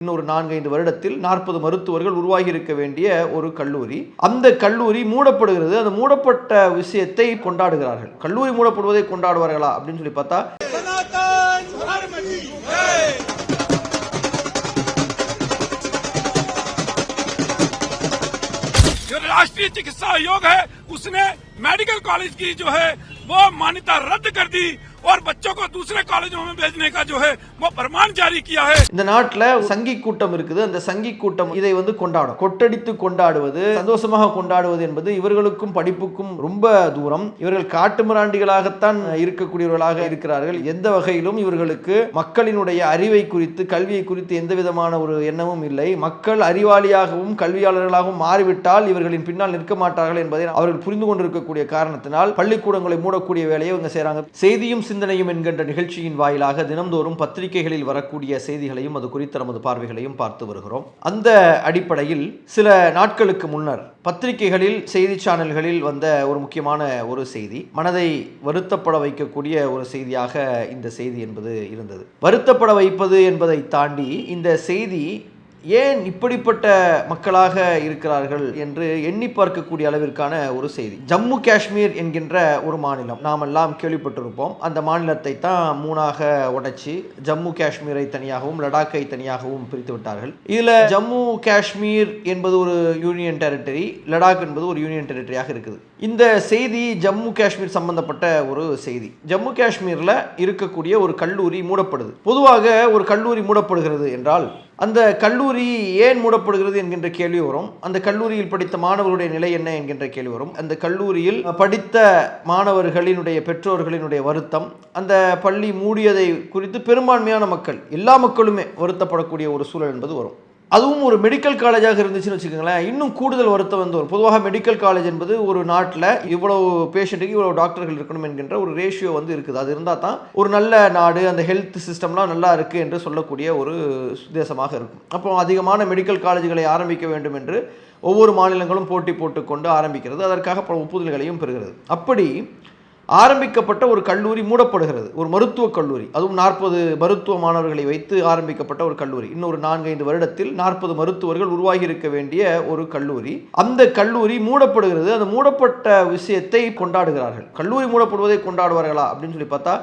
இன்னொரு நான்கைந்து வருடத்தில் நாற்பது மருத்துவர்கள் உருவாகி இருக்க வேண்டிய ஒரு கல்லூரி அந்த கல்லூரி மூடப்படுகிறது அந்த மூடப்பட்ட விஷயத்தை கொண்டாடுகிறார்கள் கல்லூரி மூடப்படுவதை கொண்டாடுவார்களா அப்படின்னு சொல்லி பார்த்தா सनातन धर्म की जय जो राष्ट्रीय चिकित्सा आयोग है उसने मेडिकल कॉलेज की जो है वो मान्यता रद्द कर दी और बच्चों को दूसरे कॉलेजों में भेजने का जो है वो प्रमाण जारी किया है இந்த நாட்டில் சங்கி கூட்டம் இருக்குது அந்த சங்கி கூட்டம் இதை வந்து கொண்டாடும் கொட்டடித்து கொண்டாடுவது சந்தோஷமாக கொண்டாடுவது என்பது இவர்களுக்கும் படிப்புக்கும் ரொம்ப தூரம் இவர்கள் காட்டுமிராண்டிகளாகத்தான் இருக்கக்கூடியவர்களாக இருக்கிறார்கள் எந்த வகையிலும் இவர்களுக்கு மக்களினுடைய அறிவை குறித்து கல்வியை குறித்து எந்த விதமான ஒரு எண்ணமும் இல்லை மக்கள் அறிவாளியாகவும் கல்வியாளர்களாகவும் மாறிவிட்டால் இவர்களின் பின்னால் நிற்க மாட்டார்கள் என்பதை அவர்கள் புரிந்து கொண்டிருக்கக்கூடிய காரணத்தினால் பள்ளிக்கூடங்களை மூடக்கூடிய வேலையை இவங்க செய்றாங்க செய்தியும் சிந்தனையும் என்கின்ற நிகழ்ச்சியின் வாயிலாக தினம்தோறும் பத்திரிகைகளில் வரக்கூடிய செய்திகளையும் அது குறித்த நமது பார்வைகளையும் பார்த்து வருகிறோம். அந்த அடிப்படையில் சில நாட்களுக்கு முன்னர் பத்திரிகைகளில் செய்தி சேனல்களில் வந்த ஒரு முக்கியமான ஒரு செய்தி மனதை வருத்தப்பட வைக்கக்கூடிய ஒரு செய்தியாக இந்த செய்தி என்பது இருந்தது. வருத்தப்பட வைப்பது என்பதை தாண்டி இந்த செய்தி ஏன் இப்படிப்பட்ட மக்களாக இருக்கிறார்கள் என்று எண்ணி பார்க்கக்கூடிய அளவிற்கான ஒரு செய்தி. ஜம்மு காஷ்மீர் என்கின்ற ஒரு மாநிலம். நாம் எல்லாம் கேள்விப்பட்டிருப்போம். அந்த மாநிலத்தை தான் மூணாக உடைச்சி ஜம்மு காஷ்மீரை தனியாகவும் லடாக்கை தனியாகவும் பிரித்து விட்டார்கள். இதில் ஜம்மு காஷ்மீர் என்பது ஒரு யூனியன் டெரிட்டரி லடாக் என்பது ஒரு யூனியன் டெரிட்டரியாக இருக்குது. இந்த செய்தி ஜம்மு காஷ்மீர் சம்பந்தப்பட்ட ஒரு செய்தி. ஜம்மு காஷ்மீரில் இருக்கக்கூடிய ஒரு கல்லூரி மூடப்படுது. பொதுவாக ஒரு கல்லூரி மூடப்படுகிறது என்றால் அந்த கல்லூரி ஏன் மூடப்படுகிறது என்கின்ற கேள்வி வரும். அந்த கல்லூரியில் படித்த மாணவர்களுடைய நிலை என்ன என்கின்ற கேள்வி வரும். அந்த கல்லூரியில் படித்த மாணவர்களினுடைய பெற்றோர்களினுடைய வருத்தம் அந்த பள்ளி மூடியதை குறித்து பெரும்பான்மையான மக்கள் எல்லா மக்களுமே வருத்தப்படக்கூடிய ஒரு சூழல் என்பது வரும். அதுவும் ஒரு மெடிக்கல் காலேஜாக இருந்துச்சுன்னு வச்சுக்கோங்களேன். இன்னும் கூடுதல் வருத்தம் வந்து வரும். பொதுவாக மெடிக்கல் காலேஜ் என்பது ஒரு நாட்டில் இவ்வளவு பேஷண்ட்டுக்கு இவ்வளவு டாக்டர்கள் இருக்கணும் என்கின்ற ஒரு ரேஷியோ வந்து இருக்குது. அது இருந்தால் தான் ஒரு நல்ல நாடு அந்த ஹெல்த் சிஸ்டம்லாம் நல்லா இருக்குது என்று சொல்லக்கூடிய ஒரு தேசமாக இருக்கும். அப்போ அதிகமான மெடிக்கல் காலேஜுகளை ஆரம்பிக்க வேண்டும் என்று ஒவ்வொரு மாநிலங்களும் போட்டி போட்டுக்கொண்டு ஆரம்பிக்கிறது. அதற்காக பல ஒப்புதல்களையும் பெறுகிறது. அப்படி ஆரம்பிக்கப்பட்ட ஒரு கல்லூரி மூடப்படுகிறது. ஒரு மருத்துவக் கல்லூரி. அதுவும் நாற்பது மருத்துவ மாணவர்களை வைத்து ஆரம்பிக்கப்பட்ட ஒரு கல்லூரி. இன்னொரு நான்கைந்து வருடத்தில் நாற்பது மருத்துவர்கள் உருவாகி இருக்க வேண்டிய ஒரு கல்லூரி. அந்த கல்லூரி மூடப்படுகிறது. அந்த மூடப்பட்ட விஷயத்தை கொண்டாடுகிறார்கள். கல்லூரி மூடப்படுவதை கொண்டாடுவார்களா அப்படின்னு சொல்லி பார்த்தா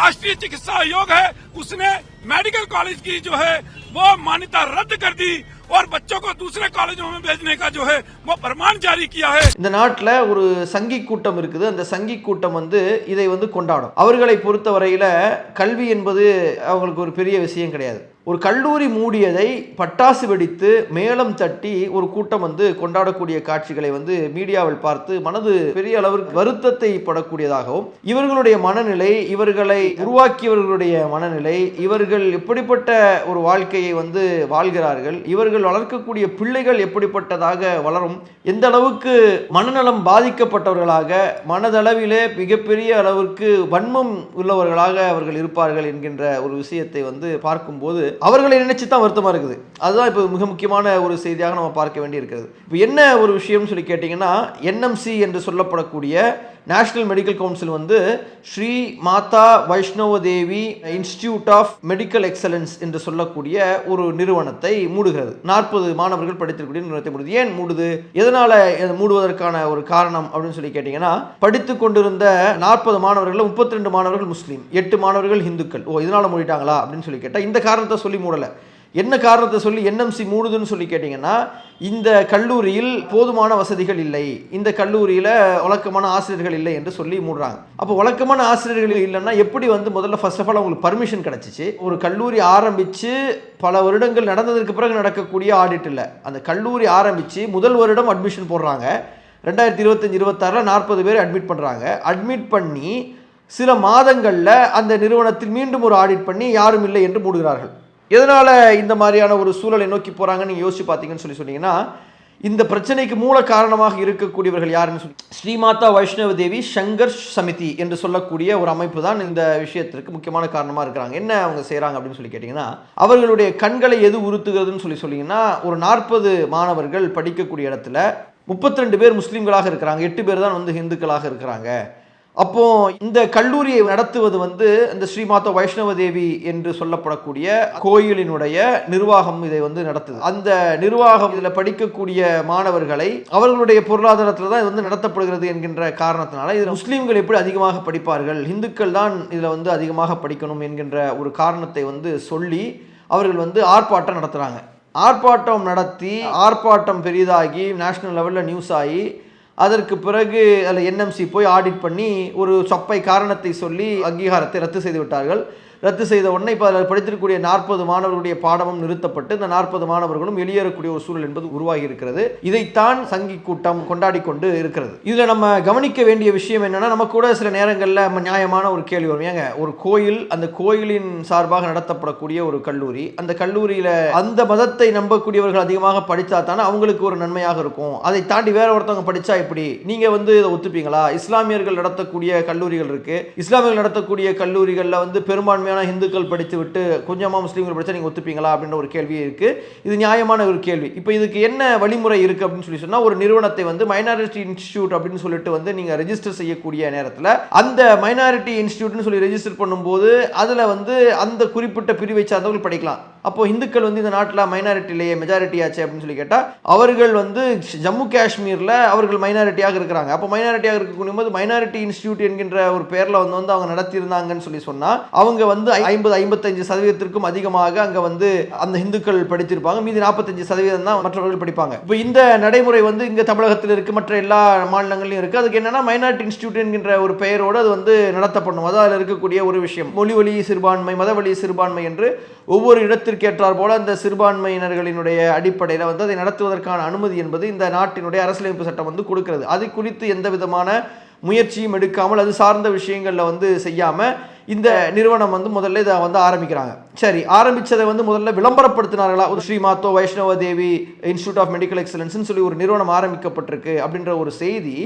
राष्ट्रीय चिकित्सा आयोग है उसने मेडिकल कॉलेज की जो है वो मान्यता रद्द कर दी और बच्चों को दूसरे कॉलेजों में भेजने का जो है वो प्रमाण जारी किया है இந்த நாட்டில் ஒரு சங்கி கூட்டம் இருக்குது அந்த சங்கி கூட்டம் வந்து இதை வந்து கொண்டாடும் அவர்களை பொறுத்தவரையில் கல்வி என்பது அவங்களுக்கு ஒரு பெரிய விஷயம் கிடையாது ஒரு கல்லூரி மூடியதை பட்டாசு வெடித்து மேளம் தட்டி ஒரு கூட்டம் வந்து கொண்டாடக்கூடிய காட்சிகளை வந்து மீடியாவில் பார்த்து மனது பெரிய அளவிற்கு வருத்தத்தை படக்கூடியதாகவும் இவர்களுடைய மனநிலை இவர்களை உருவாக்கியவர்களுடைய மனநிலை இவர்கள் எப்படிப்பட்ட ஒரு வாழ்க்கையை வந்து வாழ்கிறார்கள் இவர்கள் வளர்க்கக்கூடிய பிள்ளைகள் எப்படிப்பட்டதாக வளரும் எந்த அளவுக்கு மனநலம் பாதிக்கப்பட்டவர்களாக மனதளவிலே மிகப்பெரிய அளவிற்கு வன்மம் உள்ளவர்களாக அவர்கள் இருப்பார்கள் என்கின்ற ஒரு விஷயத்தை வந்து பார்க்கும்போது அவர்களை நினைச்சு தான் வருத்தமா இருக்குது. அதுதான் இப்போ மிக முக்கியமான ஒரு செய்தியாக நம்ம பார்க்க வேண்டி இருக்கிறது இப்போ என்ன ஒரு விஷயம்னு சொல்லி கேட்டிங்கன்னா என்எம்சி என்று சொல்லப்படக்கூடிய நேஷனல் மெடிக்கல் கவுன்சில் வந்து Shri Mata Vaishno Devi institute of medical excellence என்று சொல்லக்கூடிய ஒரு நிறுவனத்தை மூடுகிறது. நாற்பது மாணவர்கள் படித்திருக்கக்கூடிய நிறுவனத்தை மூடுது. ஏன் மூடுது? எதனால மூடுவதற்கான ஒரு காரணம் அப்படின்னு சொல்லி கேட்டிங்கன்னா படித்து கொண்டிருந்த நாற்பது மாணவர்கள் முப்பத்தி ரெண்டு மாணவர்கள் முஸ்லீம் எட்டு மாணவர்கள் இந்துக்கள் ஓ இதனால மூடிட்டாங்களா அப்படின்னு சொல்லி கேட்டால் இந்த காரணத்தை சொல்லி மூடலை. என்ன காரணத்தை சொல்லி என்எம்சி மூடுதுன்னு சொல்லி கேட்டிங்கன்னா இந்த கல்லூரியில் போதுமான வசதிகள் இல்லை. இந்த கல்லூரியில் வழக்கமான ஆசிரியர்கள் இல்லை என்று சொல்லி மூடுறாங்க. அப்போ வழக்கமான ஆசிரியர்கள் இல்லைன்னா எப்படி வந்து முதல்ல ஃபர்ஸ்ட் ஆஃப் ஆல் அவங்களுக்கு பர்மிஷன் கிடச்சிச்சு? ஒரு கல்லூரி ஆரம்பித்து பல வருடங்கள் நடந்ததற்கு பிறகு நடக்கக்கூடிய ஆடிட் இல்லை. அந்த கல்லூரி ஆரம்பித்து முதல் வருடம் அட்மிஷன் போடுறாங்க. ரெண்டாயிரத்தி இருபத்தஞ்சி இருபத்தாறில் நாற்பது பேர் அட்மிட் பண்ணுறாங்க அட்மிட் பண்ணி சில மாதங்களில் அந்த நிறுவனத்தில் மீண்டும் ஒரு ஆடிட் பண்ணி யாரும் இல்லை என்று மூடுகிறார்கள். எதனால் இந்த மாதிரியான ஒரு சூழலை நோக்கி போகிறாங்கன்னு நீங்கள் யோசிச்சு பார்த்தீங்கன்னு சொல்லி சொன்னீங்கன்னா இந்த பிரச்சனைக்கு மூல காரணமாக இருக்கக்கூடியவர்கள் யாருன்னு சொல்லி ஸ்ரீமாதா வைஷ்ணவ தேவி சங்கர் சமிதி என்று சொல்லக்கூடிய ஒரு அமைப்பு தான் இந்த விஷயத்திற்கு முக்கியமான காரணமாக இருக்கிறாங்க. என்ன அவங்க செய்கிறாங்க அப்படின்னு சொல்லி கேட்டிங்கன்னா அவர்களுடைய கண்களை எது உறுத்துகிறதுன்னு சொல்லி சொன்னீங்கன்னா ஒரு நாற்பது மாணவர்கள் படிக்கக்கூடிய இடத்துல முப்பத்தி ரெண்டு பேர் முஸ்லீம்களாக இருக்கிறாங்க. எட்டு பேர் தான் வந்து ஹிந்துக்களாக இருக்கிறாங்க. அப்போ இந்த கல்லூரியை நடத்துவது வந்து இந்த ஸ்ரீமாதா வைஷ்ணவ தேவி என்று சொல்லப்படக்கூடிய கோயிலினுடைய நிர்வாகம் இதை வந்து நடத்துது. அந்த நிர்வாகம் இதில் படிக்கக்கூடிய மாணவர்களை அவர்களுடைய பொருளாதாரத்தில் தான் இது வந்து நடத்தப்படுகிறது என்கின்ற காரணத்தினால இதில் முஸ்லீம்கள் எப்படி அதிகமாக படிப்பார்கள் இந்துக்கள் தான் இதில் வந்து அதிகமாக படிக்கணும் என்கின்ற ஒரு காரணத்தை வந்து சொல்லி அவர்கள் வந்து ஆர்ப்பாட்டம் நடத்துகிறாங்க ஆர்ப்பாட்டம் நடத்தி ஆர்ப்பாட்டம் பெரிதாகி நேஷனல் லெவலில் நியூஸ் ஆகி அதற்கு பிறகு அதில் என்எம்சி போய் ஆடிட் பண்ணி ஒரு சொப்பை காரணத்தை சொல்லி அங்கீகாரத்தை ரத்து செய்து விட்டார்கள். ரத்து செய்த உடனே இப்போ அதில் படித்திருக்கக்கூடிய நாற்பது மாணவர்களுடைய பாடமும் நிறுத்தப்பட்டு இந்த நாற்பது மாணவர்களும் வெளியேறக்கூடிய ஒரு சூழல் என்பது உருவாகி இருக்கிறது. இதைத்தான் சங்கி கூட்டம் கொண்டாடி கொண்டு இருக்கிறது. இதில் நம்ம கவனிக்க வேண்டிய விஷயம் என்னன்னா நம்ம கூட சில நேரங்களில் நம்ம நியாயமான ஒரு கேள்வி வரும். ஏங்க ஒரு கோயில் அந்த கோயிலின் சார்பாக நடத்தப்படக்கூடிய ஒரு கல்லூரி அந்த கல்லூரியில் அந்த மதத்தை நம்பக்கூடியவர்கள் அதிகமாக படித்தா தானே அவங்களுக்கு ஒரு நன்மையாக இருக்கும். அதை தாண்டி வேற ஒருத்தவங்க படித்தா எப்படி? நீங்கள் வந்து இதை ஒத்துப்பீங்களா? இஸ்லாமியர்கள் நடத்தக்கூடிய கல்லூரிகள் இருக்குது இஸ்லாமியர்கள் நடத்தக்கூடிய கல்லூரிகளில் வந்து பெரும்பான்மையான இந்துக்கள் படித்து விட்டு முஸ்லீம்கள் படித்தா நீங்கள் ஒத்துப்பீங்களா அப்படின்ற ஒரு கேள்வி இருக்குது இது நியாயமான ஒரு கேள்வி. இப்போ இதுக்கு என்ன வழிமுறை இருக்குது அப்படின்னு சொல்லி சொன்னால் ஒரு நிறுவனத்தை வந்து மைனாரிட்டி இன்ஸ்டியூட் அப்படின்னு சொல்லிட்டு வந்து நீங்கள் ரெஜிஸ்டர் செய்யக்கூடிய நேரத்தில் அந்த மைனாரிட்டி இன்ஸ்டியூட்னு சொல்லி ரெஜிஸ்டர் பண்ணும்போது அதில் வந்து அந்த குறிப்பிட்ட பிரிவை சார்ந்தவர்கள் படிக்கலாம். அப்போ இந்துக்கள் வந்து இந்த நாட்டில் மைனாரிட்டிலேயே மெஜாரிட்டி ஆச்சு அப்படின்னு சொல்லி கேட்டால் அவர்கள் வந்து ஜம்மு காஷ்மீரில் அவர்கள் மைனாரிட்டியாக இருக்கிறாங்க. அப்போ மைனாரிட்டியாக இருக்கக்கூடிய போது மைனாரிட்டி இன்ஸ்டியூட் என்கின்ற ஒரு பேரில் வந்து வந்து அவங்க நடத்தியிருந்தாங்கன்னு சொல்லி சொன்னால் அவங்க வந்து ஐம்பது ஐம்பத்தஞ்சு சதவீதத்திற்கும் அதிகமாக அங்கே வந்து அந்த இந்துக்கள் படித்திருப்பாங்க. மீதி நாற்பத்தஞ்சு சதவீதம் தான் மற்றவர்கள் படிப்பாங்க. இப்போ இந்த நடைமுறை வந்து இங்கே தமிழகத்தில் இருக்குது மற்ற எல்லா மாநிலங்களிலும் இருக்குது அதுக்கு என்னென்னா மைனாரிட்டி இன்ஸ்டியூட் என்கின்ற ஒரு பெயரோடு அது வந்து நடத்தப்படும் அது அதில் இருக்கக்கூடிய ஒரு விஷயம். மொழி வழி சிறுபான்மை மத வழி சிறுபான்மை என்று ஒவ்வொரு இடத்து ஏற்றார் போல அந்த சிறுபான்மையினர்களினுடைய அடிப்படையில் வந்து அதை நடத்துவதற்கான அனுமதி என்பது இந்த நாட்டினுடைய அரசியலமைப்பு சட்டம் வந்து கொடுக்கிறது. அது குறித்து எந்த விதமான முயற்சியும் எடுக்காமல் அது சார்ந்த விஷயங்களில் வந்து செய்யாமல் இந்த நிறுவனம் வந்து முதல்ல இதை வந்து ஆரம்பிக்கிறாங்க. சரி ஆரம்பித்ததை வந்து முதல்ல விளம்பரப்படுத்தினார்களா? ஒரு ஸ்ரீமாத்தோ வைஷ்ணவ தேவி இன்ஸ்டியூட் ஆஃப் மெடிக்கல் எக்ஸலன்ஸ்னு சொல்லி ஒரு நிறுவனம் ஆரம்பிக்கப்பட்டிருக்கு அப்படின்ற ஒரு செய்தி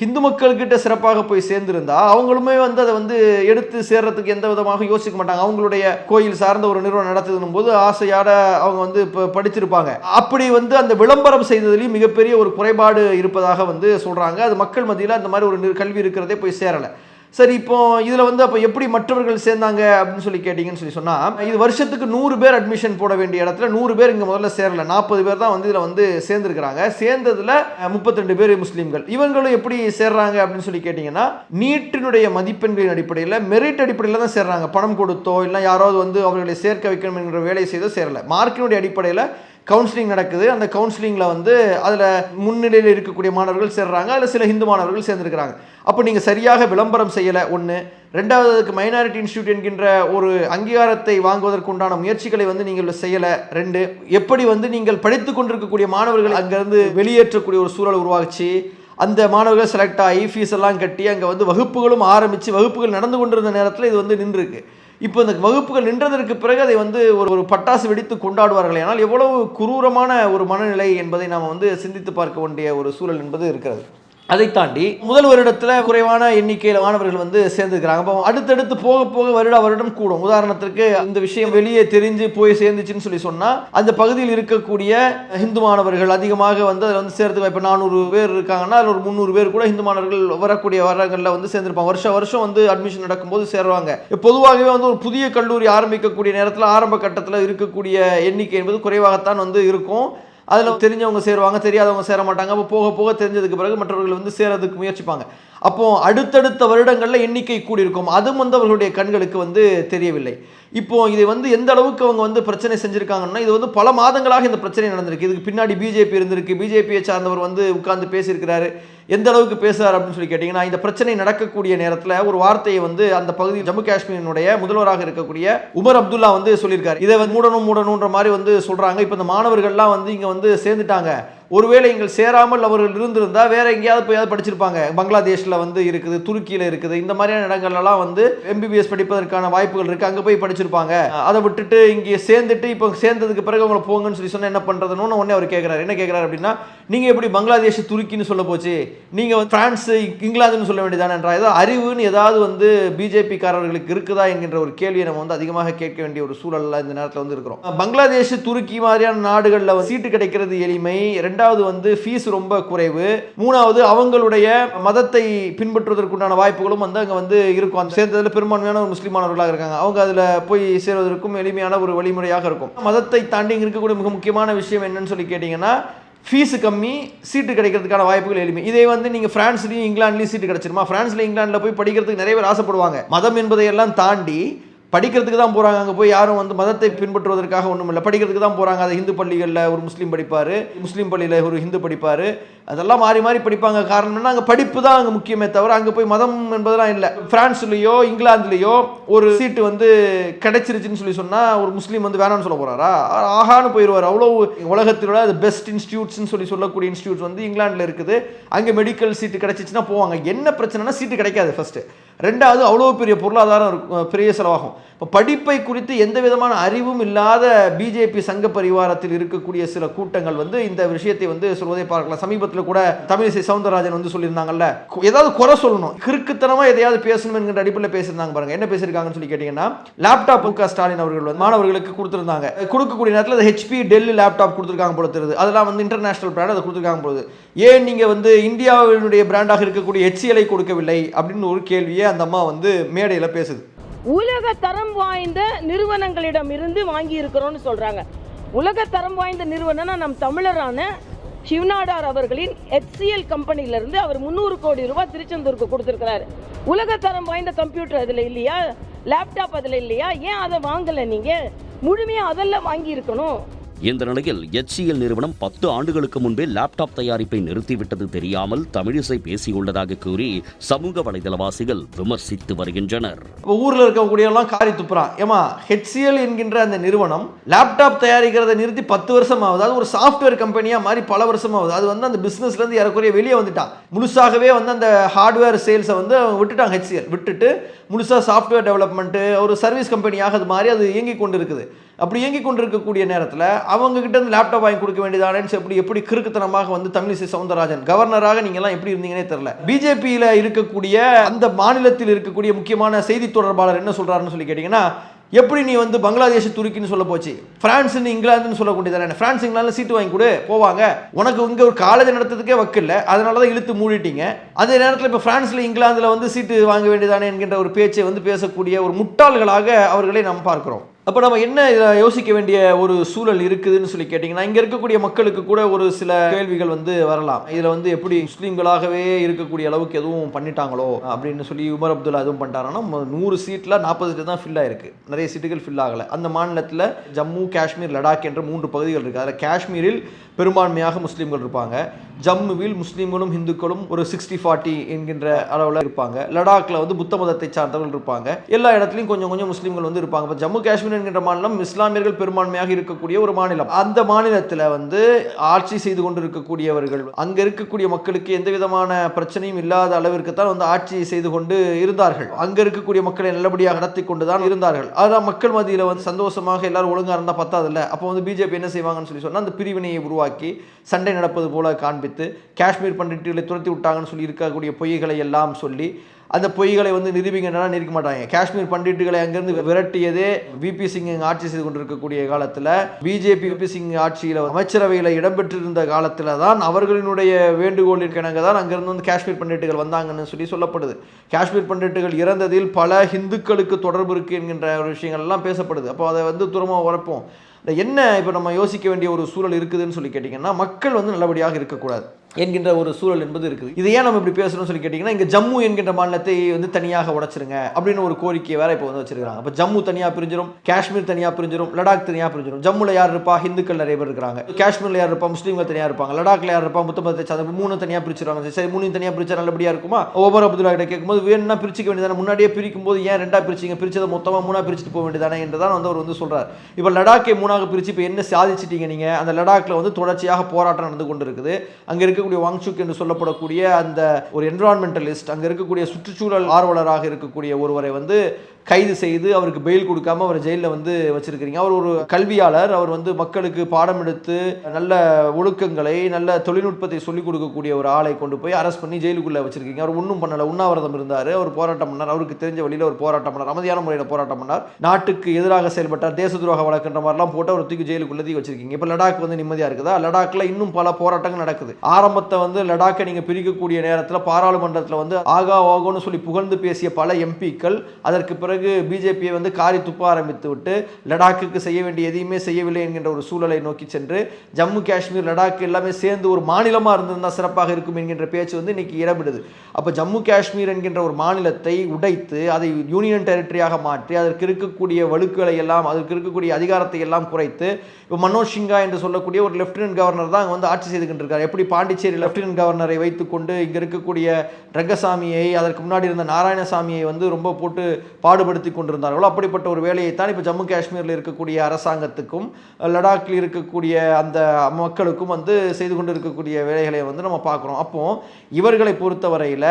ஹிந்து மக்கள்கிட்ட சிறப்பாக போய் சேர்ந்திருந்தா அவங்களுமே வந்து அதை வந்து எடுத்து சேர்றதுக்கு எந்த விதமாக யோசிக்க மாட்டாங்க. அவங்களுடைய கோயில் சார்ந்த ஒரு நிறுவனம் நடத்துதுன்னும் போது ஆசையாட அவங்க வந்து இப்போ படிச்சிருப்பாங்க. அப்படி வந்து அந்த விளம்பரம் செய்ததுலேயும் மிகப்பெரிய ஒரு குறைபாடு இருப்பதாக வந்து சொல்கிறாங்க அது மக்கள் மத்தியில் அந்த மாதிரி ஒரு கல்வி இருக்கிறதே போய் சேரலை. சரி இப்போ இதில் வந்து அப்போ எப்படி மற்றவர்கள் சேர்ந்தாங்க அப்படின்னு சொல்லி கேட்டிங்கன்னு சொல்லி சொன்னால் இது வருஷத்துக்கு நூறு பேர் அட்மிஷன் போட வேண்டிய இடத்துல நூறு பேர் இங்கே முதல்ல சேரல. நாற்பது பேர் தான் வந்து இதில் வந்து சேர்ந்துருக்கிறாங்க. சேர்ந்ததில் முப்பத்திரெண்டு பேர் முஸ்லீம்கள். இவங்களும் எப்படி சேர்றாங்க அப்படின்னு சொல்லி கேட்டிங்கன்னா நீட்டினுடைய மதிப்பெண்களின் அடிப்படையில் மெரிட் அடிப்படையில் தான் சேர்றாங்க. பணம் கொடுத்தோ இல்லை யாராவது வந்து அவர்களை சேர்க்க வைக்கணும் என்கிற வேலையை செய்தோ சேரல. மார்க்கினுடைய அடிப்படையில் கவுன்சிலிங் நடக்குது. அந்த கவுன்சிலிங்கில் வந்து அதில் முன்னிலையில் இருக்கக்கூடிய மாணவர்கள் சேர்றாங்க. அதில் சில ஹிந்து மாணவர்கள் சேர்ந்துருக்கிறாங்க. அப்போ நீங்கள் சரியாக விளம்பரம் செய்யலை ஒன்று ரெண்டாவது அதுக்கு மைனாரிட்டி இன்ஸ்டியூட் என்கின்ற ஒரு அங்கீகாரத்தை வாங்குவதற்குண்டான முயற்சிகளை வந்து நீங்கள் செய்யலை ரெண்டு. எப்படி வந்து நீங்கள் படித்து கொண்டிருக்கக்கூடிய மாணவர்கள் அங்கேருந்து வெளியேற்றக்கூடிய ஒரு சூழல் உருவாச்சு அந்த மாணவர்கள் செலக்ட் ஆகி ஃபீஸ் எல்லாம் கட்டி அங்கே வந்து வகுப்புகளும் ஆரம்பித்து வகுப்புகள் நடந்து கொண்டிருந்த நேரத்தில் இது வந்து நின்றுருக்கு. இப்போ இந்த வகுப்புகள் நின்றதற்கு பிறகு அதை வந்து ஒரு ஒரு பட்டாசு வெடித்து கொண்டாடுவார்கள் ஆனால் எவ்வளவு குரூரமான ஒரு மனநிலை என்பதை நாம் வந்து சிந்தித்து பார்க்க வேண்டிய ஒரு சூழல் என்பது இருக்கிறது. அதை தாண்டி முதல் வருடத்தில் குறைவான எண்ணிக்கையில் மாணவர்கள் வந்து சேர்ந்துருக்கிறாங்க. அப்போ அடுத்தடுத்து போக போக வருட வருடம் கூடும். உதாரணத்திற்கு இந்த விஷயம் வெளியே தெரிஞ்சு போய் சேர்ந்துச்சுன்னு சொல்லி சொன்னால் அந்த பகுதியில் இருக்கக்கூடிய ஹிந்து மாணவர்கள் அதிகமாக வந்து அதில் வந்து சேர்த்து இப்போ நானூறு பேர் இருக்காங்கன்னா அதில் ஒரு முந்நூறு பேர் கூட ஹிந்து மாணவர்கள் வரக்கூடிய வரங்களில் வந்து சேர்ந்துருப்பாங்க. வருஷம் வருஷம் வந்து அட்மிஷன் நடக்கும்போது சேருவாங்க. பொதுவாகவே வந்து ஒரு புதிய கல்லூரி ஆரம்பிக்கக்கூடிய நேரத்தில் ஆரம்ப கட்டத்தில் இருக்கக்கூடிய எண்ணிக்கை என்பது குறைவாகத்தான் வந்து இருக்கும். அதில் தெரிஞ்சவங்க சேருவாங்க தெரியாதவங்க சேர மாட்டாங்க. அப்போ போக போக தெரிஞ்சதுக்கு பிறகு மற்றவர்கள் வந்து சேரதுக்கு முயற்சிப்பாங்க. அப்போ அடுத்தடுத்த வருடங்களில் எண்ணிக்கை கூடியிருக்கும். அதுவும் வந்து அவர்களுடைய கண்களுக்கு வந்து தெரியவில்லை. இப்போ இது வந்து எந்த அளவுக்கு அவங்க வந்து பிரச்சனை செஞ்சுருக்காங்கன்னா இது வந்து பல மாதங்களாக இந்த பிரச்சனை நடந்திருக்கு. இதுக்கு பின்னாடி பிஜேபி இருந்திருக்கு. பிஜேபியை சார்ந்தவர் வந்து உட்கார்ந்து பேசியிருக்கிறாரு. எந்த அளவுக்கு பேசுறாரு அப்படின்னு சொல்லி கேட்டிங்கன்னா இந்த பிரச்சனை நடக்கக்கூடிய நேரத்தில் ஒரு வார்த்தையை வந்து அந்த பகுதி ஜம்மு காஷ்மீரினுடைய முதல்வராக இருக்கக்கூடிய உமர் அப்துல்லா வந்து சொல்லியிருக்காரு. இதை வந்து மூடணும் மூடணுன்ற மாதிரி வந்து சொல்கிறாங்க இப்போ இந்த மாணவர்கள்லாம் வந்து இங்கே வந்து சேர்ந்துட்டாங்க. ஒருவேளை எங்கள் சேராமல் அவர்கள் இருந்திருந்தா வேற எங்கேயாவது போய் படிச்சிருப்பாங்க. பங்களாதேஷ்ல வந்து இருக்குது துருக்கியில இருக்குது. இந்த மாதிரியான இடங்கள்லாம் வந்து எம்பிபிஎஸ் படிப்பதற்கான வாய்ப்புகள் இருக்கு. அங்க போய் படிச்சிருப்பாங்க. அதை விட்டுட்டு இங்கே சேர்ந்துட்டு இப்போ சேர்ந்ததுக்கு பிறகு அவங்களை போங்கன்னு சொல்லி சொன்னால் என்ன பண்றதுன்னு உடனே அவர் கேட்குறாரு என்ன கேட்குறாரு அப்படின்னா நீங்க எப்படி பங்களாதேஷ் துருக்கின்னு சொல்ல போச்சு? நீங்கள் வந்து இங்கிலாந்துன்னு சொல்ல வேண்டியதானன்றா ஏதோ அறிவுன்னு ஏதாவது வந்து பிஜேபி காரர்களுக்கு இருக்குதா? என்கின்ற ஒரு கேள்வியை நம்ம வந்து அதிகமாக கேட்க வேண்டிய ஒரு சூழல்ல இந்த நேரத்தில் வந்து இருக்கிறோம். பங்களாதேஷ் துருக்கி மாதிரியான நாடுகளில் சீட்டு கிடைக்கிறது எளிமை. ரெண்டு ரெண்டாவது வந்து ஃபீஸ் ரொம்ப குறைவு. மூணாவது அவங்களுடைய மதத்தை பின்பற்றுவதற்குண்டான வாய்ப்புகளும் வந்து அங்கே வந்து இருக்கும். அந்த சேர்ந்ததில் பெரும்பான்மையான ஒரு முஸ்லீமானவர்களாக இருக்காங்க. அவங்க அதில் போய் சேருவதற்கும் எளிமையான ஒரு வழிமுறையாக இருக்கும். மதத்தை தாண்டி இருக்கக்கூடிய மிக முக்கியமான விஷயம் என்னன்னு சொல்லி கேட்டிங்கன்னா ஃபீஸு கம்மி சீட்டு கிடைக்கிறதுக்கான வாய்ப்புகள் எளிமை. இதே வந்து நீங்கள் ஃப்ரான்ஸ்லேயும் இங்கிலாந்துலேயும் சீட்டு கிடைச்சிருமா? ஃப்ரான்ஸில் இங்கிலாண்டில் போய் படிக்கிறதுக்கு நிறைய பேர் ஆசைப்படுவாங்க. மதம் என்பதையெல்லாம் தாண்டி படிக்கிறதுக்கு தான் போகிறாங்க அங்கே போய் யாரும் வந்து மதத்தை பின்பற்றுவதற்காக ஒன்றும் இல்லை. படிக்கிறதுக்கு தான் போகிறாங்க அதை ஹிந்து பள்ளிகளில் ஒரு முஸ்லீம் படிப்பார். முஸ்லீம் பள்ளியில் ஒரு ஹிந்து படிப்பார். அதெல்லாம் மாறி மாறி படிப்பாங்க. காரணம் என்ன அங்கே படிப்பு தான் அங்கே முக்கியமே தவிர அங்கே போய் மதம் என்பதெல்லாம் இல்லை. ஃப்ரான்ஸ்லேயோ இங்கிலாந்துலேயோ ஒரு சீட்டு வந்து கிடைச்சிருச்சுன்னு சொல்லி சொன்னால் ஒரு முஸ்லீம் வந்து வேணாம்னு சொல்ல போகிறாரா ஆகான்னு போயிடுவார் அவ்வளோ உலகத்திலோட அது பெஸ்ட் இன்ஸ்டியூட்ஸ்னு சொல்லி சொல்லக்கூடிய இன்ஸ்டியூட்ஸ் வந்து இங்கிலாந்தில் இருக்குது. அங்கே மெடிக்கல் சீட்டு கிடைச்சிச்சுன்னா போவாங்க. என்ன பிரச்சனைனா சீட்டு கிடைக்காது ஃபஸ்ட்டு ரெண்டாவது அவ்வளோ பெரிய பொருளாதாரம் இருக்கும் பெரிய செலவாகும். இப்போ படிப்பை குறித்து எந்த விதமான அறிவும் இல்லாத பிஜேபி சங்க பரிவாரத்தில் இருக்கக்கூடிய சில கூட்டங்கள் வந்து இந்த விஷயத்தை வந்து சொல்வதை பார்க்கலாம். சமீபத்தில் கூட தமிழிசை சவுந்தரராஜன் வந்து சொல்லியிருந்தாங்கல்ல ஏதாவது குறை சொல்லணும். கிறுக்குத்தனமாக எதையாவது பேசணும் என்கிற அடிப்படையில் பேசியிருந்தாங்க பாருங்க. என்ன பேசியிருக்காங்கன்னு சொல்லி கேட்டிங்கன்னா லேப்டாப் முக ஸ்டாலின் அவர்கள் வந்து மாணவர்களுக்கு கொடுத்துருந்தாங்க. கொடுக்கக்கூடிய நேரத்தில் அது ஹெச்பி டெல்லி லேப்டாப் கொடுத்துருக்காங்க போல தெரியுது. அதெல்லாம் வந்து இன்டர்நேஷனல் பிராண்ட் அதை கொடுத்துருக்காங்க பொழுது ஏன் நீங்கள் வந்து இந்தியாவினுடைய பிராண்டாக இருக்கக்கூடிய ஹெச்சிஎலை கொடுக்கவில்லை? அப்படின்னு ஒரு கேள்வியை அந்த அம்மா வந்து மேடையில் பேசுது? உலக தரம் வாய்ந்த நிறுவனங்களிடம் இருந்து வாங்கி இருக்கிறோம்னு சொல்றாங்க. உலக தரம் வாய்ந்த நிறுவனம்னா நம் தமிழரான சிவநாடார் அவர்களின் HCL கம்பெனில இருந்து அவர் முந்நூறு கோடி ரூபாய் திருச்செந்தூருக்கு கொடுத்துருக்கிறாரு. உலக தரம் வாய்ந்த கம்ப்யூட்டர் அதுல இல்லையா? லேப்டாப் அதுல இல்லையா? ஏன் அதை வாங்கலை நீங்கள் முழுமையாக அதெல்லாம் வாங்கி இருக்கணும் இந்த நிலையில் எச்சிஎல் நிறுவனம் பத்து ஆண்டுகளுக்கு முன்பே லேப்டாப் தயாரிப்பை நிறுத்திவிட்டது தெரியாமல் தமிழிசை பேசியுள்ளதாக கூறி சமூக வலைதளவாசிகள் விமர்சித்து வருகின்றனர். இப்போ ஊரில் இருக்கக்கூடியவெல்லாம் காரி துப்புறான். ஏமா ஹெச்சிஎல் என்கின்ற அந்த நிறுவனம் லேப்டாப் தயாரிக்கிறதை நிறுத்தி பத்து வருஷம் ஆகுது அது ஒரு சாஃப்ட்வேர் கம்பெனியாக மாதிரி பல வருஷம் ஆகுது அது வந்து அந்த பிஸ்னஸ்லேருந்து ஏறக்குறைய வெளியே வந்துட்டான். முழுசாகவே வந்து அந்த ஹார்ட்வேர் சேல்ஸை வந்து விட்டுட்டாங்க ஹெச்சிஎல் விட்டுட்டு முழுசாக சாஃப்ட்வேர் டெவலப்மெண்ட்டு ஒரு சர்வீஸ் கம்பெனியாக அது மாதிரி அது இயங்கி கொண்டு இருக்குது அப்படி இயங்கி கொண்டு இருக்கக்கூடிய நேரத்தில் அவங்கக்கிட்ட இருந்து லேப்டாப் வாங்கி கொடுக்க வேண்டியதானேன்னு எப்படி எப்படி கிறுக்குத்தனமாக வந்து தமிழிசை சவுந்தரராஜன் கவர்னராக நீங்கள்லாம் எப்படி இருந்தீங்கன்னே தெரியல. பிஜேபியில் இருக்கக்கூடிய அந்த மாநிலத்தில் இருக்கக்கூடிய முக்கியமான செய்தி தொடர்பாளர் என்ன சொல்கிறாருன்னு சொல்லி கேட்டிங்கன்னா எப்படி நீ வந்து பங்களாதேஷ் துருக்கின்னு சொல்ல போச்சு? பிரான்ஸ்னு இங்கிலாந்துன்னு சொல்லக்கூடியதானே பிரான்ஸ் இங்கிலாந்து சீட்டு வாங்கி கொடு போவாங்க. உனக்கு இங்கே ஒரு காலேஜ் நடத்துறதுக்கே வக்கில்ல அதனால தான் இழுத்து மூடிட்டீங்க. அதே நேரத்தில் இப்போ பிரான்ஸில் இங்கிலாந்தில் வந்து சீட்டு வாங்க வேண்டியதானே என்கின்ற ஒரு பேச்சை வந்து பேசக்கூடிய ஒரு முட்டாள்களாக அவர்களை நாம் பார்க்குறோம். அப்போ நம்ம என்ன இதில் யோசிக்க வேண்டிய ஒரு சூழல் இருக்குதுன்னு சொல்லி கேட்டிங்கன்னா இங்கே இருக்கக்கூடிய மக்களுக்கு கூட ஒரு சில கேள்விகள் வந்து வரலாம். இதில் வந்து எப்படி முஸ்லீம்களாகவே இருக்கக்கூடிய அளவுக்கு எதுவும் பண்ணிட்டாங்களோ அப்படின்னு சொல்லி உமர் அப்துல்லா எதுவும் பண்ணிட்டாங்கன்னா நூறு சீட்டில் நாற்பது சீட்டு தான் ஃபில் ஆயிருக்கு. நிறைய சீட்டுகள் ஃபில் ஆகலை. அந்த மாநிலத்தில் ஜம்மு காஷ்மீர் லடாக் என்ற மூன்று பகுதிகள் இருக்குது அதில் காஷ்மீரில் பெரும்பான்மையாக முஸ்லீம்கள் இருப்பாங்க. ஜம்முவில் முஸ்லீம்களும் ஹிந்துக்களும் ஒரு சிக்ஸ்டி ஃபார்ட்டி என்கின்ற அளவில் இருப்பாங்க. லடாக்ல வந்து புத்த மதத்தை சார்ந்தவர்கள் இருப்பாங்க. எல்லா இடத்துலையும் கொஞ்சம் கொஞ்சம் முஸ்லீம்கள் வந்து இருப்பாங்க. இப்போ ஜம்மு காஷ்மீர் என்கின்ற மாநிலம் இஸ்லாமியர்கள் பெரும்பான்மையாக இருக்கக்கூடிய ஒரு மாநிலம். அந்த மாநிலத்தில் வந்து ஆட்சி செய்து கொண்டு இருக்கக்கூடியவர்கள் அங்கே இருக்கக்கூடிய மக்களுக்கு எந்த விதமான பிரச்சனையும் இல்லாத அளவிற்கு தான் வந்து ஆட்சி செய்து கொண்டு இருந்தார்கள். அங்கே இருக்கக்கூடிய மக்களை நல்லபடியாக நடத்தி கொண்டு தான் இருந்தார்கள். அதான் மக்கள் மத்தியில் வந்து சந்தோஷமாக எல்லாரும் ஒழுங்காக இருந்தால் பத்தாதில்ல. அப்போ வந்து பிஜேபி என்ன செய்வாங்கன்னு சொல்லி சொன்னால் அந்த பிரிவினையை உருவாக்கி சண்டை நடப்பது போல காண்பித்து காஷ்மீர் பண்டிட்டுகளை துரத்தி விட்டாங்கன்னு சொல்லி இருக்கக்கூடிய பொய்களை எல்லாம் சொல்லி அந்த பொய்களை வந்து நிரூபிங்கன்னா நிரூபிக்க மாட்டாங்க. காஷ்மீர் பண்டிட்டுகளை அங்கிருந்து விரட்டியதே விபி சிங் ஆட்சி செய்து கொண்டிருக்கக்கூடிய காலத்தில் பிஜேபி விபி சிங் ஆட்சியில் அமைச்சரவையில் இடம்பெற்றிருந்த காலத்தில் தான் அவர்களினுடைய வேண்டுகோளிற்கிணங்க தான் அங்கிருந்து வந்து காஷ்மீர் பண்டிட்டுகள் வந்தாங்கன்னு சொல்லி சொல்லப்படுது. காஷ்மீர் பண்டிட்டுகள் இறந்ததில் பல ஹிந்துக்களுக்கு தொடர்பு இருக்கு என்கின்ற ஒரு விஷயங்கள் எல்லாம் பேசப்படுது. அப்போ அதை வந்து தூரமாக உரப்போம். இந்த என்ன இப்போ நம்ம யோசிக்க வேண்டிய ஒரு சூழல் இருக்குதுன்னு சொல்லி கேட்டிங்கன்னா மக்கள் வந்து நல்லபடியாக இருக்கக்கூடாது. என்கின்ற ஒரு சூழல் என்பது இருக்குது. இது ஏன் நம்ம இப்படி பேசணும்னு சொல்லி கேட்டிங்கன்னா இங்கே ஜம்மு என்கின்ற மாநிலத்தை வந்து தனியாக உடைச்சிருங்க அப்படின்னு ஒரு கோரிக்கை வேற இப்போ வந்து வச்சிருக்காங்க அப்போ ஜம்மு தனியாக பிரிஞ்சிரும் காஷ்மீர் தனியாக பிரிஞ்சிரும் லடாக் தனியாக பிரிஞ்சிரும். ஜம்முல யார் இருப்பா? ஹிந்துக்கள் நிறைய பேர் இருக்கிறாங்க. காஷ்மீரில் யார் இருப்பா? முஸ்லீம்கள் தனியாக இருப்பாங்க. லடாக்ல யார் இருப்பா? புத்த மதத்தை சார்ந்த மூணு தனியாக பிரிச்சிருவாங்க. சரி மூணு தனியாக பிரிச்சா நல்லபடியாக இருக்குமா? ஒவ்வொரு அப்துல்லா கிட்ட கேட்கும்போது வேணும்னா பிரிச்சுக்க வேண்டியதானே முன்னாடியே பிரிக்கும் போது ஏன் ரெண்டா பிரிச்சிங்க? பிரிச்சதை மொத்தமாக மூணாக பிரிச்சுட்டு போக வேண்டியதானே என்றுதான் வந்து அவர் வந்து சொல்கிறார் இப்போ லடாக்கை மூணாக பிரித்து இப்போ என்ன சாதிச்சிட்டீங்க நீங்கள் அந்த லடாக்ல வந்து தொடர்ச்சியாக போராட்டம் நடந்து கொண்டு இருக்குது அங்கே இருக்க இருக்கக்கூடிய வாங்சுக் என்று சொல்லப்படக்கூடிய அந்த ஒரு என்விரான்மெண்டலிஸ்ட் அங்க இருக்கக்கூடிய சுற்றுச்சூழல் ஆர்வலராக இருக்கக்கூடிய ஒருவரை வந்து கைது செய்து அவருக்கு பெயில் கொடுக்காம அவர் ஜெயிலில் வந்து வச்சிருக்கிறீங்க. அவர் ஒரு கல்வியாளர் அவர் வந்து மக்களுக்கு பாடம் எடுத்து நல்ல ஒழுக்கங்களை நல்ல தொழில்நுட்பத்தை சொல்லிக் கொடுக்கக்கூடிய ஒரு ஆளை கொண்டு போய் அரெஸ்ட் பண்ணி ஜெயிலுக்குள்ள வச்சிருக்கீங்க. அவர் ஒன்றும் பண்ணல உண்ணாவிரதம் இருந்தார். அவர் போராட்டம் பண்ணார். அவருக்கு தெரிஞ்ச வழியில் ஒரு போராட்டம் பண்ணார். அமைதியான முறையில் போராட்டம் பண்ணார். நாட்டுக்கு எதிராக செயல்பட்டார். தேச துரோக வழக்குன்ற மாதிரிலாம் போட்டு அவர் தூக்கி ஜெயிலுக்குள்ளே தூக்கி வச்சிருக்கீங்க. இப்போ லடாக் வந்து நிம்மதியாக இருக்குதா? லடாக்ல இன்னும் பல போராட்டங்கள் நடக்குது. ஆரம்பத்தை வந்து லடாக்கை நீங்கள் பிரிக்கக்கூடிய நேரத்தில் பாராளுமன்றத்தில் வந்து ஆகா ஆகோன்னு சொல்லி புகழ்ந்து பேசிய பல எம்பிக்கள் அதற்கு பிறகு பிஜேபியை வந்து காரி துப்ப ஆரம்பித்து விட்டு லடாக்குக்கு செய்ய வேண்டிய எதையுமே செய்யவில்லை என்கின்ற ஒரு சூழலை நோக்கி சென்று ஜம்மு காஷ்மீர் லடாக் எல்லாமே சேர்ந்து ஒரு மாநிலமாக இருந்திருந்தால் சிறப்பாக இருக்கும் என்கின்ற பேச்சு வந்து இன்னைக்கு இடமிடுது அப்போ ஜம்மு காஷ்மீர் என்கின்ற ஒரு மாநிலத்தை உடைத்து அதை யூனியன் டெரிட்டரியாக மாற்றி அதற்கு இருக்கக்கூடிய வலுக்களை எல்லாம் அதற்கு இருக்கக்கூடிய அதிகாரத்தை எல்லாம் குறைத்து இப்போ மனோஜ் சிங்கா என்று சொல்லக்கூடிய ஒரு லெப்டினன்ட் கவர்னர் தான் அங்கே வந்து ஆட்சி செய்துகிட்டு இருக்கார். எப்படி பாண்டிச்சேரி லெப்டினன்ட் கவர்னரை வைத்துக்கொண்டு இங்கே இருக்கக்கூடிய ரங்கசாமியை அதற்கு முன்னாடி இருந்த நாராயணசாமியை வந்து ரொம்ப போட்டு பாடுபடுத்தி கொண்டிருந்தார்களோ. அப்படிப்பட்ட ஒரு வேலையை தான் இப்போ ஜம்மு காஷ்மீரில் இருக்கக்கூடிய அரசாங்கத்துக்கும் லடாக்கில் இருக்கக்கூடிய அந்த மக்களுக்கும் வந்து செய்து கொண்டு இருக்கக்கூடிய வேலைகளை வந்து நம்ம பார்க்குறோம். அப்போது இவர்களை பொறுத்தவரையில்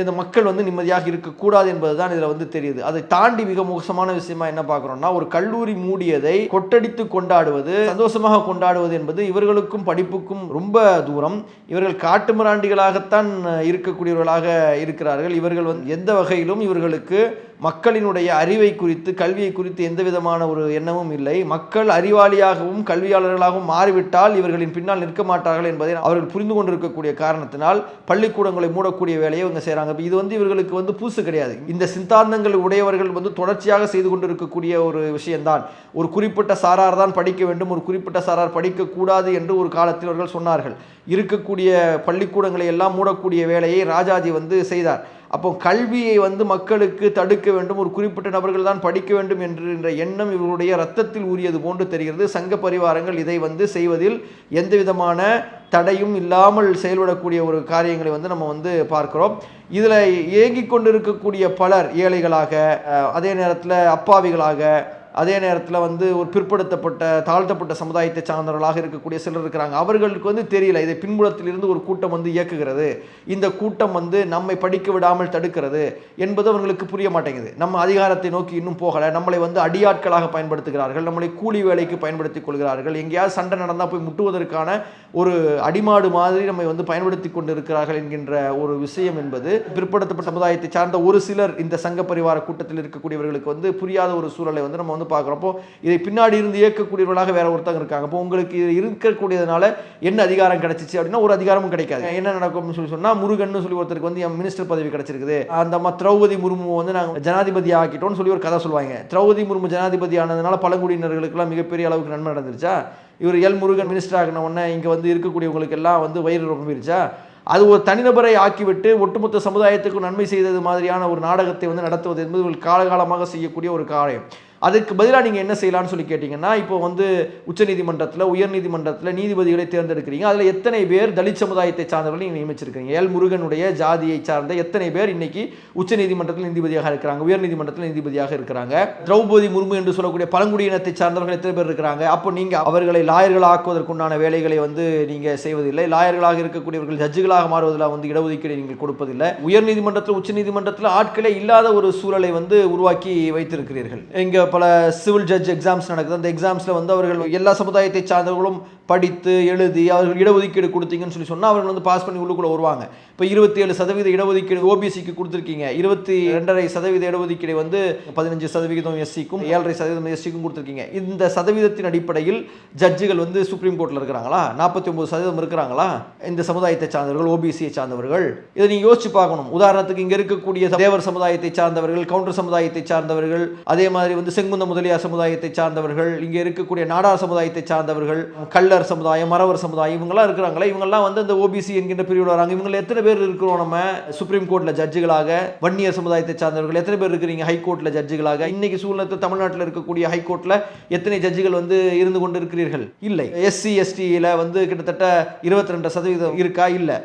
இந்த மக்கள் வந்து நிம்மதியாக இருக்கக்கூடாது என்பது தான் இதில் வந்து தெரியுது. அதை தாண்டி மிக மோசமான விஷயமா என்ன பார்க்குறோம்னா ஒரு கல்லூரி மூடியதை கொட்டடித்து கொண்டாடுவது சந்தோஷமாக கொண்டாடுவது என்பது இவர்களுக்கும் படிப்புக்கும் ரொம்ப தூரம். இவர்கள் காட்டுமிராண்டிகளாகத்தான் இருக்கக்கூடியவர்களாக இருக்கிறார்கள். இவர்கள் வந்து எந்த வகையிலும் இவர்களுக்கு மக்களினுடைய அறிவை குறித்து கல்வியை குறித்து எந்த விதமான ஒரு எண்ணமும் இல்லை. மக்கள் அறிவாளியாகவும் கல்வியாளர்களாகவும் மாறிவிட்டால் இவர்களின் பின்னால் நிற்க மாட்டார்கள் என்பதை அவர்கள் புரிந்து கொண்டிருக்கக்கூடிய காரணத்தினால் பள்ளிக்கூடங்களை மூடக்கூடிய வேலையை இவங்க செய்கிறாங்க இது வந்து இவர்களுக்கு வந்து பூசு கிடையாது. இந்த சித்தாந்தங்கள் உடையவர்கள் வந்து தொடர்ச்சியாக செய்து கொண்டிருக்கக்கூடிய ஒரு விஷயம்தான். ஒரு குறிப்பிட்ட சாரார் தான் படிக்க வேண்டும் ஒரு குறிப்பிட்ட சாரார் படிக்கக்கூடாது என்று ஒரு காலத்தில் அவர்கள் சொன்னார்கள். இருக்கக்கூடிய பள்ளிக்கூடங்களை எல்லாம் மூடக்கூடிய வேலையை ராஜாஜி வந்து செய்தார். அப்போ கல்வியை வந்து மக்களுக்கு தடுக்க வேண்டும். ஒரு குறிப்பிட்ட நபர்கள் தான் படிக்க வேண்டும் என்ற எண்ணம் இவருடைய ரத்தத்தில் ஊறியது போன்று தெரிகிறது. சங்க பரிவாரங்கள் இதை வந்து செய்வதில் எந்த விதமான தடையும் இல்லாமல் செயல்படக்கூடிய ஒரு காரியங்களை வந்து நம்ம வந்து பார்க்கிறோம். இதில் ஏங்கிக் கொண்டிருக்கக்கூடிய பலர் ஏழைகளாக அதே நேரத்தில் அப்பாவிகளாக அதே நேரத்தில் வந்து ஒரு பிற்படுத்தப்பட்ட தாழ்த்தப்பட்ட சமுதாயத்தை சார்ந்தவர்களாக இருக்கக்கூடிய சிலர் இருக்கிறாங்க. அவர்களுக்கு வந்து தெரியல இதை பின்புலத்திலிருந்து ஒரு கூட்டம் வந்து இயக்குகிறது. இந்த கூட்டம் வந்து நம்மை படிக்க விடாமல் தடுக்கிறது என்பது அவர்களுக்கு புரிய மாட்டேங்குது. நம்ம அதிகாரத்தை நோக்கி இன்னும் போகலை. நம்மளை வந்து அடியாட்களாக பயன்படுத்துகிறார்கள். நம்மளை கூலி வேலைக்கு பயன்படுத்திக் கொள்கிறார்கள். எங்கேயாவது சண்டை நடந்தால் போய் முட்டுவதற்கான ஒரு அடிமாடு மாதிரி நம்மை வந்து பயன்படுத்தி கொண்டு இருக்கிறார்கள் என்கின்ற ஒரு விஷயம் என்பது பிற்படுத்தப்பட்ட சமுதாயத்தை சார்ந்த ஒரு சிலர் இந்த சங்க பரிவார கூட்டத்தில் இருக்கக்கூடியவர்களுக்கு வந்து புரியாத ஒரு சூழலை வந்து நம்ம வந்து பார்க்குறப்போ இதை பின்னாடி இருந்து இயக்கக்கூடியவர்களாக வேற ஒருத்தங்க இருக்காங்க. அப்போ உங்களுக்கு இது இருக்கக்கூடியதுனால என்ன அதிகாரம் கிடைச்சிச்சு அப்படின்னா ஒரு அதிகாரமும் கிடைக்காது. என்ன நடக்கும்னு சொல்லி சொன்னால் முருகன் சொல்லி ஒருத்தருக்கு வந்து என் மினிஸ்டர் பதவி கிடைச்சிருக்குது. அந்த திரௌபதி முர்மு வந்து நாங்கள் ஜனாதிபதி ஆக்கிட்டோம்னு சொல்லி ஒரு கதை சொல்லுவாங்க. திரௌபதி முர்மு ஜனாதிபதி ஆனதுனால பழங்குடியினர்களுக்கெல்லாம் மிகப்பெரிய அளவுக்கு நன்மை நடந்துருச்சா? இவர் எல் முருகன் மினிஸ்டர் ஆகின உடனே இங்கே வந்து இருக்கக்கூடியவங்களுக்கு எல்லாம் வந்து வயிறு ரொம்பிருச்சா அது ஒரு தனிநபரை ஆக்கிவிட்டு ஒட்டுமொத்த சமுதாயத்துக்கும் நன்மை செய்தது மாதிரியான ஒரு நாடகத்தை வந்து நடத்துவது என்பது ஒரு காலகாலமாக செய்யக்கூடிய ஒரு காரியம். அதுக்கு பதிலாக நீங்கள் என்ன செய்யலாம்னு சொல்லி கேட்டிங்கன்னா இப்போ வந்து உச்சநீதிமன்றத்தில் உயர்நீதிமன்றத்தில் நீதிபதிகளை தேர்ந்தெடுக்கிறீங்க. அதில் எத்தனை பேர் தலித் சமுதாயத்தை சார்ந்தவர்கள் நீங்கள் நியமிச்சிருக்கிறீங்க? எல் முருகனுடைய ஜாதியை சார்ந்த எத்தனை பேர் இன்னைக்கு உச்சநீதிமன்றத்தில் நீதிபதியாக இருக்கிறாங்க? உயர்நீதிமன்றத்தில் நீதிபதியாக இருக்கிறாங்க. திரௌபதி முர்மு என்று சொல்லக்கூடிய பழங்குடியினத்தை சார்ந்தவர்கள் எத்தனை பேர் இருக்கிறாங்க? அப்போ நீங்கள் அவர்களை லாயர்கள் ஆக்குவதற்குண்டான வேலைகளை வந்து நீங்கள் செய்வதில்லை. லாயர்களாக இருக்கக்கூடியவர்கள் ஜட்ஜுகளாக மாறுவதில் வந்து இடஒதுக்கீடு நீங்கள் கொடுப்பதில்லை. உயர்நீதிமன்றத்தில் உச்சநீதிமன்றத்தில் ஆட்களே இல்லாத ஒரு சூழலை வந்து உருவாக்கி வைத்திருக்கிறீர்கள். இங்கே பல சிவில் ஜட்ஜ் எக்ஸாம்ஸ் நடக்குது. அந்த எக்ஸாம்ஸில் வந்து அவர்கள் எல்லா சமுதாயத்தை சார்ந்தவர்களும் படித்து எழுதி அவர்கள் இடஒதுக்கீடு கொடுத்தீங்கன்னு சொல்லி சொன்னால் அவர்கள் வந்து பாஸ் பண்ணி உள்ளுக்குள்ளே வருவாங்க. இப்போ இருபத்தி ஏழு சதவீத இடஒதுக்கீடு ஓபிசிக்கு கொடுத்துருக்கீங்க. இருபத்தி ரெண்டரை சதவீத இடஒதுக்கீடு வந்து பதினஞ்சு சதவீதம் எஸ்சிக்கும் ஏழரை சதவீதம் எஸ்சிக்கும் கொடுத்துருக்கீங்க. இந்த சதவீதத்தின் அடிப்படையில் ஜட்ஜுகள் வந்து சுப்ரீம் கோர்ட்டில் இருக்கிறாங்களா? நாற்பத்தி ஒம்பது சதவீதம் இருக்கிறாங்களா? இந்த சமுதாயத்தை சார்ந்தவர்கள் ஓபிசியை சார்ந்தவர்கள். இதை நீங்கள் யோசிச்சு பார்க்கணும். உதாரணத்துக்கு இங்கே இருக்கக்கூடிய தேவர் சமுதாயத்தை சார்ந்தவர்கள் கவுண்டர் சமுதாயத்தை சார்ந்தவர்கள் அதே மாதிரி வந்து செங்குந்த முதலியார் சமுதாயத்தை சார்ந்தவர்கள் இங்கே இருக்கக்கூடிய நாடார் சமுதாயத்தை சார்ந்தவர்கள் கள்ள கள்ளர் சமுதாயம் மறவர் சமுதாயம் இவங்கெல்லாம் இருக்கிறாங்களே இவங்கெல்லாம் வந்து இந்த ஓபிசி என்கின்ற பிரிவில் வராங்க. இவங்க எத்தனை பேர் இருக்கிறோம் நம்ம? சுப்ரீம் கோர்ட்டில் ஜட்ஜுகளாக வன்னியர் சமுதாயத்தை சார்ந்தவர்கள் எத்தனை பேர் இருக்கிறீங்க? ஹைகோர்ட்டில் ஜட்ஜுகளாக இன்னைக்கு சூழ்நிலை தமிழ்நாட்டில் இருக்கக்கூடிய ஹைகோர்ட்டில் எத்தனை ஜட்ஜுகள் வந்து இருந்து கொண்டு இருக்கிறீர்கள் இல்லை எஸ்சி எஸ்டியில் வந்து கிட்டத்தட்ட இருபத்தி ரெண்டு சதவீதம் இருக்கா? இல்லை.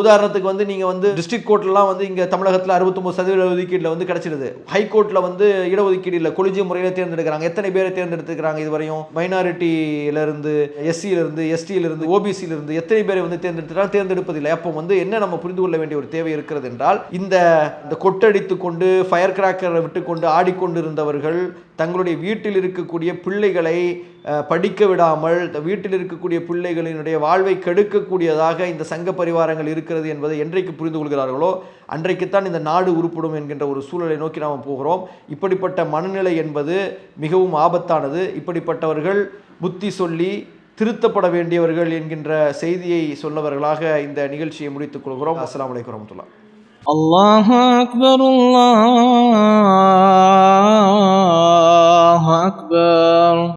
உதாரணத்துக்கு வந்து நீங்கள் வந்து டிஸ்ட்ரிக்ட் கோர்ட்லாம் வந்து இங்கே தமிழகத்தில் அறுபத்தொம்பது சதவீத ஒதுக்கீட்டில் வந்து கிடைச்சிருது. ஹைகோர்ட்டில் வந்து இடஒதுக்கீடு இல்லை கொலிஜிய முறையில் தேர்ந்தெடுக்கிறாங்க. எத்தனை பேரை தேர்ந்தெடுத்துக்கிறாங்க இதுவரையும்? மைனாரிட்டியிலிருந்து எஸ்சியில் எஸ்சியிலிருந்து எஸ்டியிலிருந்து ஓபிசியிலிருந்து எத்தனை பேரை வந்து தேர்ந்தெடுத்தால் தேர்ந்தெடுப்பதில்லை. அப்போ வந்து என்ன நம்ம புரிந்து கொள்ள வேண்டிய ஒரு தேவை இருக்கிறது என்றால் இந்த இந்த கொட்டடித்து கொண்டு ஃபயர் கிராக்கரை விட்டுக்கொண்டு ஆடிக்கொண்டிருந்தவர்கள் தங்களுடைய வீட்டில் இருக்கக்கூடிய பிள்ளைகளை படிக்க விடாமல் இந்த வீட்டில் இருக்கக்கூடிய பிள்ளைகளினுடைய வாழ்வை கெடுக்கக்கூடியதாக இந்த சங்க பரிவாரங்கள் இருக்கிறது என்பதை என்றைக்கு புரிந்து கொள்கிறார்களோ அன்றைக்குத்தான் இந்த நாடு உருப்படும் என்கின்ற ஒரு சூழலை நோக்கி நாம் போகிறோம். இப்படிப்பட்ட மனநிலை என்பது மிகவும் ஆபத்தானது. இப்படிப்பட்டவர்கள் புத்தி சொல்லி திருத்தப்பட வேண்டியவர்கள் என்கின்ற செய்தியை சொல்லவர்களாக இந்த நிகழ்ச்சியை முடித்துக் கொள்கிறோம் அஸ்ஸலாமு அலைக்கும் வரமத்துல்லா الله أكبر الله أكبر